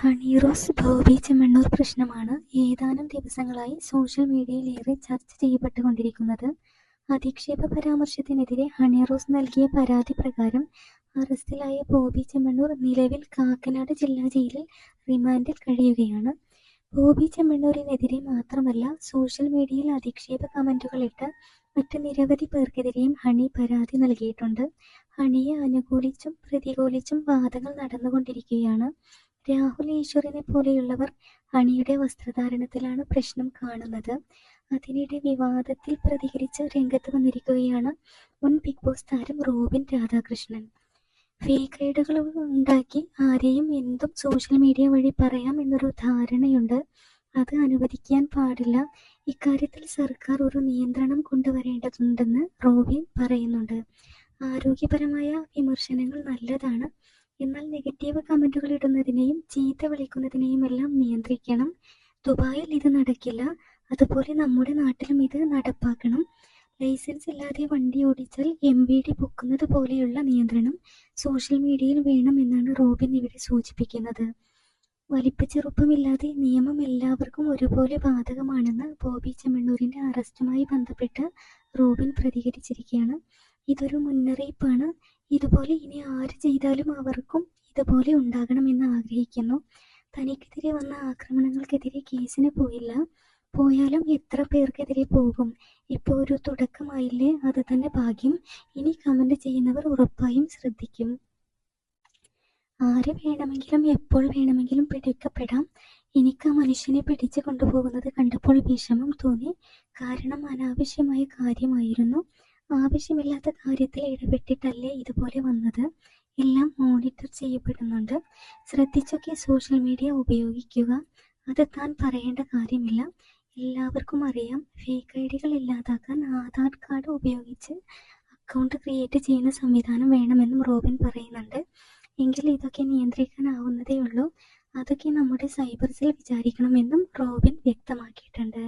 ഹണിറോസ് ബോബി ചെമ്മണ്ണൂർ പ്രശ്നമാണ് ഏതാനും ദിവസങ്ങളായി സോഷ്യൽ മീഡിയയിൽ ഏറെ ചർച്ച ചെയ്യപ്പെട്ടുകൊണ്ടിരിക്കുന്നത്. അധിക്ഷേപ പരാമർശത്തിനെതിരെ ഹണി റോസ് നൽകിയ പരാതി പ്രകാരം അറസ്റ്റിലായ ബോബി ചെമ്മണ്ണൂർ നിലവിൽ കാക്കനാട് ജില്ലാ ജയിലിൽ റിമാൻഡിൽ കഴിയുകയാണ്. ബോബി ചെമ്മണ്ണൂരിനെതിരെ മാത്രമല്ല സോഷ്യൽ മീഡിയയിൽ അധിക്ഷേപ കമന്റുകളിട്ട് മറ്റ് നിരവധി പേർക്കെതിരെയും ഹണി പരാതി നൽകിയിട്ടുണ്ട്. ഹണിയെ അനുകൂലിച്ചും പ്രതികൂലിച്ചും വാദങ്ങൾ നടന്നുകൊണ്ടിരിക്കുകയാണ്. രാഹുൽ ഈശ്വറിനെ പോലെയുള്ളവർ അണിയുടെ വസ്ത്രധാരണത്തിലാണ് പ്രശ്നം കാണുന്നത്. അതിനിടെ വിവാദത്തിൽ പ്രതികരിച്ച് രംഗത്ത് വന്നിരിക്കുകയാണ് മുൻ ബിഗ് ബോസ് താരം റോബിൻ രാധാകൃഷ്ണൻ. ഫേക്ക് ഐഡുകൾ ഉണ്ടാക്കി ആരെയും എന്തും സോഷ്യൽ മീഡിയ വഴി പറയാം എന്നൊരു ധാരണയുണ്ട്. അത് അനുവദിക്കാൻ പാടില്ല. ഇക്കാര്യത്തിൽ സർക്കാർ ഒരു നിയന്ത്രണം കൊണ്ടുവരേണ്ടതുണ്ടെന്ന് റോബിൻ പറയുന്നുണ്ട്. ആരോഗ്യപരമായ വിമർശനങ്ങൾ നല്ലതാണ്. എന്നാൽ നെഗറ്റീവ് കമന്റുകൾ ഇടുന്നതിനെയും ചീത്ത വിളിക്കുന്നതിനെയും എല്ലാം നിയന്ത്രിക്കണം. ദുബായിൽ ഇത് നടക്കില്ല. അതുപോലെ നമ്മുടെ നാട്ടിലും ഇത് നടപ്പാക്കണം. ലൈസൻസ് ഇല്ലാതെ വണ്ടി ഓടിച്ചാൽ എം വി ഡി പൊക്കുന്നത് പോലെയുള്ള നിയന്ത്രണം സോഷ്യൽ മീഡിയയിൽ വേണം എന്നാണ് റോബിൻ ഇവിടെ സൂചിപ്പിക്കുന്നത്. വലിപ്പച്ചെറുപ്പമില്ലാതെ നിയമം എല്ലാവർക്കും ഒരുപോലെ ബാധകമാണെന്ന് ബോബി ചെമ്മണ്ണൂരിന്റെ അറസ്റ്റുമായി ബന്ധപ്പെട്ട് റോബിൻ പ്രതികരിച്ചിരിക്കുകയാണ്. ഇതൊരു മുന്നറിയിപ്പാണ്. ഇതുപോലെ ഇനി ആര് ചെയ്താലും അവർക്കും ഇതുപോലെ ഉണ്ടാകണമെന്ന് ആഗ്രഹിക്കുന്നു. തനിക്കെതിരെ വന്ന ആക്രമണങ്ങൾക്കെതിരെ കേസിന് പോയില്ല. പോയാലും എത്ര പേർക്കെതിരെ പോകും? ഇപ്പോൾ ഒരു തുടക്കമായില്ലേ? അത് തന്നെ ഭാഗ്യം. ഇനി കമന്റ് ചെയ്യുന്നവർ ഉറപ്പായും ശ്രദ്ധിക്കും. ആരെ വേണമെങ്കിലും എപ്പോൾ വേണമെങ്കിലും പിടിക്കപ്പെടാം. എനിക്ക് ആ മനുഷ്യനെ പിടിച്ചു കൊണ്ടുപോകുന്നത് കണ്ടപ്പോൾ വിഷമം തോന്നി. കാരണം അനാവശ്യമായ കാര്യമായിരുന്നു. ആവശ്യമില്ലാത്ത കാര്യത്തിൽ ഇടപെട്ടിട്ടല്ലേ ഇതുപോലെ വന്നത്? എല്ലാം മോണിറ്റർ ചെയ്യപ്പെടുന്നുണ്ട്. ശ്രദ്ധിച്ചൊക്കെ സോഷ്യൽ മീഡിയ ഉപയോഗിക്കുക. അത് താൻ പറയേണ്ട കാര്യമില്ല. എല്ലാവർക്കും അറിയാം. ഫേക്ക് ഐ ഡികൾ ഇല്ലാതാക്കാൻ ആധാർ കാർഡ് ഉപയോഗിച്ച് അക്കൗണ്ട് ക്രിയേറ്റ് ചെയ്യുന്ന സംവിധാനം വേണമെന്നും റോബിൻ പറയുന്നുണ്ട്. എങ്കിൽ ഇതൊക്കെ നിയന്ത്രിക്കാനാവുന്നതേ ഉള്ളൂ അതൊക്കെ നമ്മുടെ സൈബർ സെൽ വിചാരിക്കണമെന്നും റോബിൻ വ്യക്തമാക്കിയിട്ടുണ്ട്.